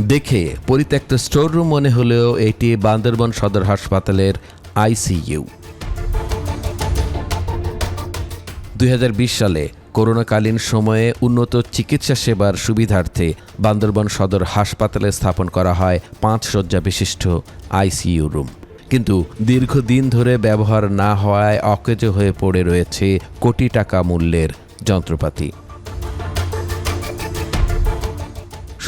দেখে পরিত্যক্ত স্টোররুম মনে হলেও এটি বান্দরবন সদর হাসপাতালের আইসিইউ। দুই হাজার বিশ সালে করোনাকালীন সময়ে উন্নত চিকিৎসা সেবার সুবিধার্থে বান্দরবন সদর হাসপাতালে স্থাপন করা হয় পাঁচ শয্যা বিশিষ্ট আইসিইউ রুম। কিন্তু দীর্ঘদিন ধরে ব্যবহার না হওয়ায় অকেজ হয়ে পড়ে রয়েছে কোটি টাকা মূল্যের যন্ত্রপাতি।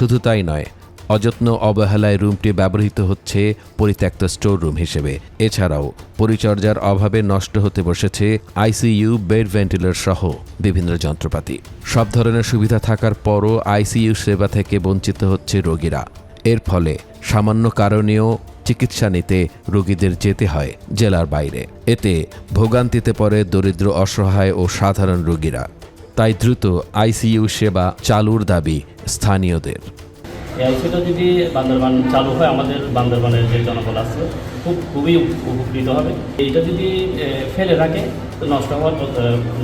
শুধু তাই নয়, অযত্ন অবহেলায় রুমটি ব্যবহৃত হচ্ছে পরিত্যক্ত স্টোর রুম হিসেবে। এছাড়াও, পরিচর্যার অভাবে নষ্ট হতে বসেছে আইসিইউ, বেড ভেন্টিলেটর সহ বিভিন্ন যন্ত্রপাতি। সব ধরনের সুবিধা থাকার পরও আইসিইউ সেবা থেকে বঞ্চিত হচ্ছে রোগীরা। এর ফলে সামান্য কারণেও চিকিৎসা নিতে রোগীদের যেতে হয় জেলার বাইরে। এতে ভোগান্তিতে পড়ে দরিদ্র, অসহায় ও সাধারণ রোগীরা। তাই দ্রুত আইসিইউ সেবা চালুর দাবি স্থানীয়দের। এই আইসিটা যদি বান্দরবান চালু হয় আমাদের বান্দরবানের যে জনবল আছে খুব খুবই উপকৃত হবে। এইটা যদি ফেলে রাখে তো নষ্ট হওয়ার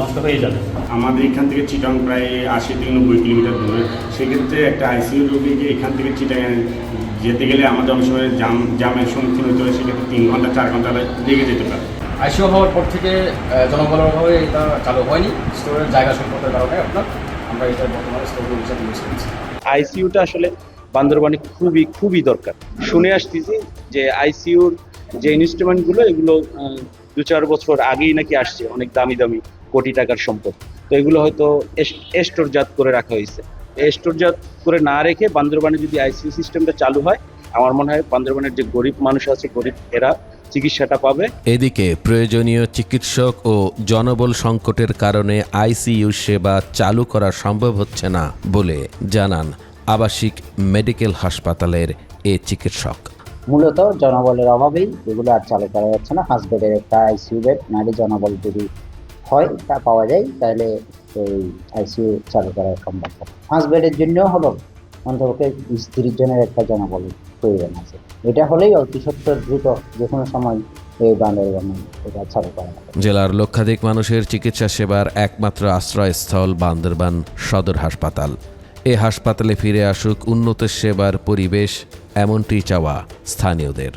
নষ্ট হয়ে যাবে। আমাদের এখান থেকে চিটং প্রায় আশি থেকে নব্বই কিলোমিটার দূরে। সেক্ষেত্রে একটা আইসিইউ রোগীকে এখান থেকে চিটাং যেতে গেলে আমাদের অনেক সময় জাম জামের সম্মুখীন হতে হয়। সেক্ষেত্রে তিন ঘণ্টা চার ঘণ্টা লেগে যেতে পারে। আইসিও হওয়ার পর থেকে অভাবে এটা চালু হয়নি। স্টোরের জায়গা সংকটের কারণে আপনার আমরা এটা বর্তমানে স্টোর হিসাবে ইউজ করছি। আইসিইউটা আসলে বান্দরবানে খুবই খুবই দরকার। শুনে আসতেছি যে আইসিইউর যে ইনস্ট্রুমেন্টগুলো এগুলো দু চার বছর আগেই নাকি আসছে, অনেক দামি দামি, কোটি টাকার সম্পদ। তো এগুলো হয়তো স্টোরজাত করে রাখা হয়েছে। স্টোরজাত করে না রেখে বান্দরবানে যদি আইসিইউ সিস্টেমটা চালু হয়, আমার মনে হয় বান্দরবানের যে গরিব মানুষ আছে, গরিব এরা চিকিৎসাটা পাবে। এদিকে প্রয়োজনীয় চিকিৎসক ও জনবল সংকটের কারণে আইসিইউ সেবা চালু করা সম্ভব হচ্ছে না বলে জানান আবাসিক মেডিকেল হাসপাতালের এ চিকিৎসক। মূলত জনবলের অভাবেই এগুলো আর চালু করা যাচ্ছে না। হাঁস বেডের একটা আইসিইউ বেড নারী জনবল যদি হয় তা পাওয়া যায় তাহলে এই আইসিইউ চালু করা সম্ভব হবে হাঁস বেডের জন্য হলো অন্তপক্ষে বিশ তিরিশ জনের একটা জনবল। প্রয়োজন আছে এটা হলেই অতি সত্তর দ্রুত যে কোনো সময় এই বান্দরবানে এটা ছাড়া করা জেলার লক্ষাধিক মানুষের চিকিৎসা সেবার একমাত্র আশ্রয়স্থল বান্দরবান সদর হাসপাতাল। এ হাসপাতালে ফিরে আসুক উন্নত সেবার পরিবেশ, এমনটি চাওয়া স্থানীয়দের।